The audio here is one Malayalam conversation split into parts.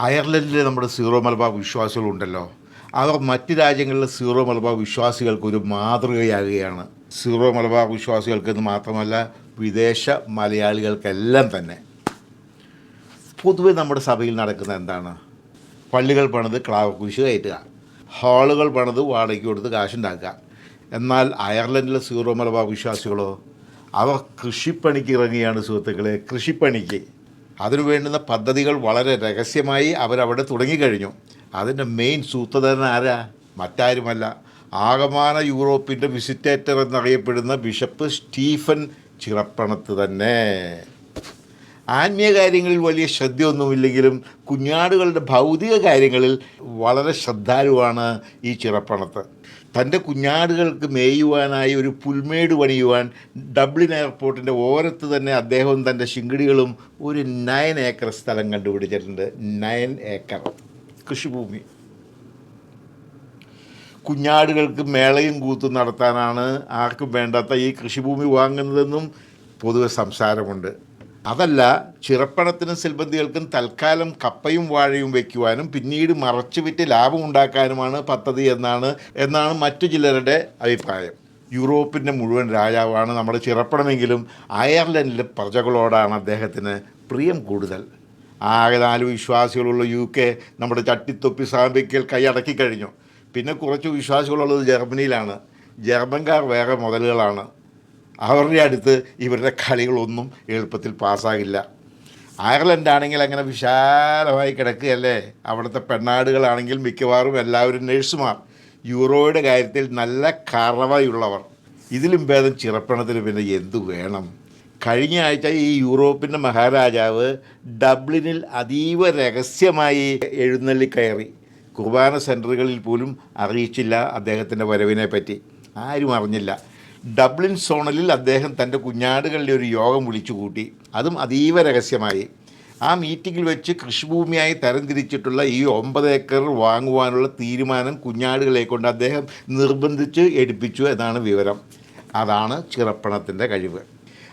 അയർലൻഡിലെ നമ്മുടെ സീറോ മലബാർ വിശ്വാസികളുണ്ടല്ലോ. അവർ മറ്റ് രാജ്യങ്ങളിലെ സീറോ മലബാർ വിശ്വാസികൾക്ക് ഒരു മാതൃകയാകുകയാണ്. സീറോ മലബാർ വിശ്വാസികൾക്കെന്ന് മാത്രമല്ല വിദേശ മലയാളികൾക്കെല്ലാം തന്നെ. പൊതുവെ നമ്മുടെ സഭയിൽ നടക്കുന്ന എന്താണ്? പള്ളികൾ പണിത് ക്ലാവ് കുരിശ് കയറ്റുക. ഹാളുകൾ പണിത് വാടകയ്ക്ക് കൊടുത്ത് കാശുണ്ടാക്കുക. എന്നാൽ അയർലൻഡിലെ സീറോ മലബാർ വിശ്വാസികളോ അവർ കൃഷിപ്പണിക്ക് ഇറങ്ങിയാണ് സുഹൃത്തുക്കളെ കൃഷിപ്പണിക്ക്. അതിനു വേണ്ടുന്ന പദ്ധതികൾ വളരെ രഹസ്യമായി അവരവിടെ തുടങ്ങിക്കഴിഞ്ഞു. അതിന്റെ മെയിൻ സൂത്രധാരൻ ആരാ? മറ്റാരുമല്ല. ആകമാന യൂറോപ്പിന്റെ വിസിറ്റേറ്റർ എന്നറിയപ്പെടുന്ന ബിഷപ്പ് സ്റ്റീഫൻ ചിറപ്പണത്ത് തന്നെ. ആത്മീയ കാര്യങ്ങളിൽ വലിയ ശ്രദ്ധയൊന്നുമില്ലെങ്കിലും കുഞ്ഞാടുകളുടെ ഭൗതിക കാര്യങ്ങളിൽ വളരെ ശ്രദ്ധാലുവാണ് ഈ ചിറപ്പണത്ത്. തന്റെ കുഞ്ഞാടുകൾക്ക് മേയുവാനായി ഒരു പുൽമേട് പണിയുവാൻ ഡബ്ലിൻ എയർപോർട്ടിന്റെ ഓരത്ത് തന്നെ അദ്ദേഹവും തന്റെ ശിങ്കിടികളും ഒരു നയൻ ഏക്കർ സ്ഥലം കണ്ടുപിടിച്ചിട്ടുണ്ട്. നയൻ ഏക്കർ കൃഷിഭൂമി. കുഞ്ഞാടുകൾക്ക് മേളയും കൂത്തും നടത്താനാണ് ആർക്കും വേണ്ടാത്ത ഈ കൃഷിഭൂമി വാങ്ങുന്നതെന്നും പൊതുവെ സംസാരമുണ്ട്. അതല്ല ചിറപ്പണത്തിനും സിൽബന്തികൾക്കും തൽക്കാലം കപ്പയും വാഴയും വയ്ക്കുവാനും പിന്നീട് മറച്ചു വിറ്റ് ലാഭം ഉണ്ടാക്കാനുമാണ് പദ്ധതി എന്നാണ് എന്നാണ് മറ്റു ചിലരുടെ അഭിപ്രായം. യൂറോപ്പിന്റെ മുഴുവൻ രാജാവാണ് നമ്മുടെ ചിറപ്പണമെങ്കിലും അയർലൻഡിലെ പ്രജകളോടാണ് അദ്ദേഹത്തിന് പ്രിയം കൂടുതൽ. ആകെ നാല് വിശ്വാസികളുള്ള യു കെ നമ്മുടെ ചട്ടിത്തൊപ്പി സാമ്പിക്കൽ കൈയടക്കി കഴിഞ്ഞു. പിന്നെ കുറച്ച് വിശ്വാസികളുള്ളത് ജർമ്മനിയിലാണ്. ജർമ്മൻകാർ വേറെ മുതലുകളാണ്. അവരുടെ അടുത്ത് ഇവരുടെ കളികളൊന്നും എളുപ്പത്തിൽ പാസ്സാകില്ല. അയർലൻഡ് ആണെങ്കിൽ അങ്ങനെ വിശാലമായി കിടക്കുകയല്ലേ? അവിടുത്തെ പെണ്ണാടുകളാണെങ്കിൽ മിക്കവാറും എല്ലാവരും നഴ്സുമാർ. യൂറോയുടെ കാര്യത്തിൽ നല്ല കറവയുള്ളവർ. ഇതിലും ഭേദം ചിറപ്പണത്തിന് പിന്നെ എന്തു വേണം? കഴിഞ്ഞ ആഴ്ച ഈ യൂറോപ്പിന്റെ മഹാരാജാവ് ഡബ്ലിനിൽ അതീവ രഹസ്യമായി എഴുന്നള്ളി കയറി. കുർബാന സെന്ററുകളിൽ പോലും അറിയിച്ചില്ല അദ്ദേഹത്തിന്റെ വരവിനെ പറ്റി ആരും അറിഞ്ഞില്ല. ഡബ്ലിൻ സോണലിൽ അദ്ദേഹം തന്റെ കുഞ്ഞാടുകളുടെ ഒരു യോഗം വിളിച്ചു കൂട്ടി അതും അതീവ രഹസ്യമായി. ആ മീറ്റിങ്ങിൽ വെച്ച് കൃഷിഭൂമിയായി തരംതിരിച്ചിട്ടുള്ള ഈ ഒമ്പത് ഏക്കർ വാങ്ങുവാനുള്ള തീരുമാനം കുഞ്ഞാടുകളെ കൊണ്ട് അദ്ദേഹം നിർബന്ധിച്ച് എടുപ്പിച്ചു എന്നാണ് വിവരം. അതാണ് ചിറപ്പണത്തിന്റെ കഴിവ്.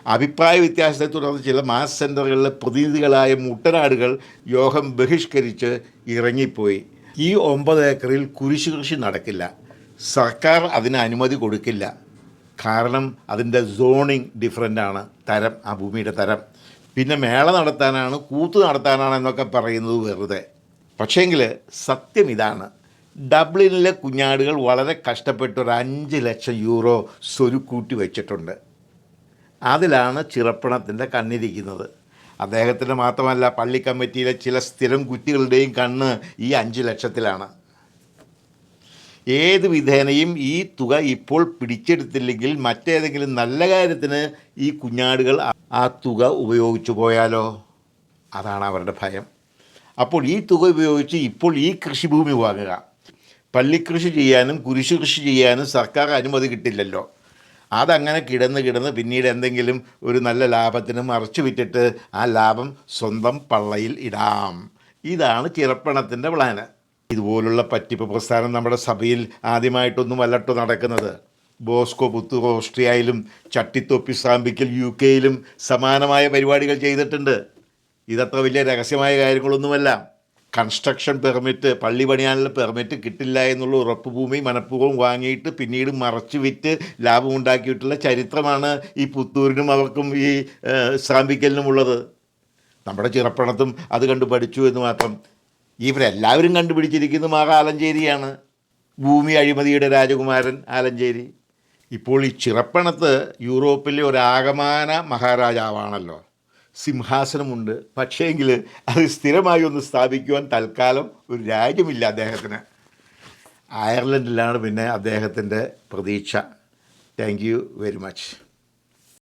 അഭിപ്രായ വ്യത്യാസത്തെ തുടർന്ന് ചില മാസ് സെന്ററുകളിലെ പ്രതിനിധികളായ മുട്ടനാടുകൾ യോഗം ബഹിഷ്കരിച്ച് ഇറങ്ങിപ്പോയി. ഈ ഒമ്പത് ഏക്കറിൽ കുരിശു കൃഷി നടക്കില്ല. സർക്കാർ അതിന് അനുമതി കൊടുക്കില്ല. കാരണം അതിന്റെ സോണിങ് ഡിഫറെന്റ് ആണ്. തരം ആ ഭൂമിയുടെ തരം. പിന്നെ മേള നടത്താനാണ് കൂത്ത് നടത്താനാണ് എന്നൊക്കെ പറയുന്നത് വെറുതെ. പക്ഷേങ്കിൽ സത്യം ഇതാണ്. ഡബ്ലിനിലെ കുഞ്ഞാടുകൾ വളരെ കഷ്ടപ്പെട്ട് ഒരു അഞ്ച് ലക്ഷം യൂറോ സ്വരുക്കൂട്ടി വെച്ചിട്ടുണ്ട്. അതിലാണ് ചിറപ്പണത്തിന്റെ കണ്ണിരിക്കുന്നത്. അദ്ദേഹത്തിന്റെ മാത്രമല്ല പള്ളി കമ്മിറ്റിയിലെ ചില സ്ഥിരം കുറ്റികളുടെയും കണ്ണ് ഈ അഞ്ച് ലക്ഷത്തിലാണ്. ഏത് വിധേനയും ഈ തുക ഇപ്പോൾ പിടിച്ചെടുത്തില്ലെങ്കിൽ മറ്റേതെങ്കിലും നല്ല കാര്യത്തിന് ഈ കുഞ്ഞാടുകൾ ആ- തുക ഉപയോഗിച്ചു പോയാലോ? അതാണ് അവരുടെ ഭയം. അപ്പോൾ ഈ തുക ഉപയോഗിച്ച് ഇപ്പോൾ ഈ കൃഷിഭൂമി വാങ്ങുക. പള്ളിക്കൃഷി ചെയ്യാനും കുരിശു കൃഷി ചെയ്യാനും സർക്കാർ അനുമതി കിട്ടില്ലല്ലോ. അതങ്ങനെ കിടന്ന് കിടന്ന് പിന്നീട് എന്തെങ്കിലും ഒരു നല്ല ലാഭത്തിന് മറച്ചു വിറ്റിട്ട് ആ ലാഭം സ്വന്തം പള്ളയിൽ ഇടാം. ഇതാണ് ചിറപ്പണത്തിന്റെ പ്ലാന്. ഇതുപോലുള്ള പറ്റിപ്പ് പ്രസ്ഥാനം നമ്മുടെ സഭയിൽ ആദ്യമായിട്ടൊന്നും അല്ലട്ടോ നടക്കുന്നത്. ബോസ്കോ പുത്തു ഓസ്ട്രിയയിലും ചട്ടിത്തൊപ്പി സാമ്പിക്കൽ യു കെയിലും സമാനമായ പരിപാടികൾ ചെയ്തിട്ടുണ്ട്. ഇതത്ര വലിയ രഹസ്യമായ കാര്യങ്ങളൊന്നുമല്ല. കൺസ്ട്രക്ഷൻ പെർമിറ്റ് പള്ളി പണിയാനുള്ള പെർമിറ്റ് കിട്ടില്ല എന്നുള്ള ഉറപ്പ് ഭൂമി മനഃപൂർവം വാങ്ങിയിട്ട് പിന്നീട് മറച്ചു വിറ്റ് ലാഭമുണ്ടാക്കിയിട്ടുള്ള ചരിത്രമാണ് ഈ പുത്തൂരിനും അവർക്കും ഈ ഏഹ്, സാമ്പിക്കലിനും ഉള്ളത് നമ്മുടെ ചിറപ്പണത്തും അത് കണ്ടു പഠിച്ചു എന്ന് മാത്രം. ഇവരെല്ലാവരും കണ്ടുപിടിച്ചിരിക്കുന്നത് മഹാലഞ്ചേരിയാണ് ഭൂമി അഴിമതിയുടെ രാജകുമാരൻ ആലഞ്ചേരി. ഇപ്പോൾ ഈ ചിറപ്പണത്ത് യൂറോപ്പിലെ ഒരാകമാന മഹാരാജാവാണല്ലോ. സിംഹാസനമുണ്ട്. പക്ഷേങ്കിൽ അത് സ്ഥിരമായി ഒന്ന് സ്ഥാപിക്കുവാൻ തൽക്കാലം ഒരു രാജ്യമില്ല അദ്ദേഹത്തിന്. അയർലൻഡിലാണ് പിന്നെ അദ്ദേഹത്തിന്റെ പ്രതീക്ഷ. Thank you very much.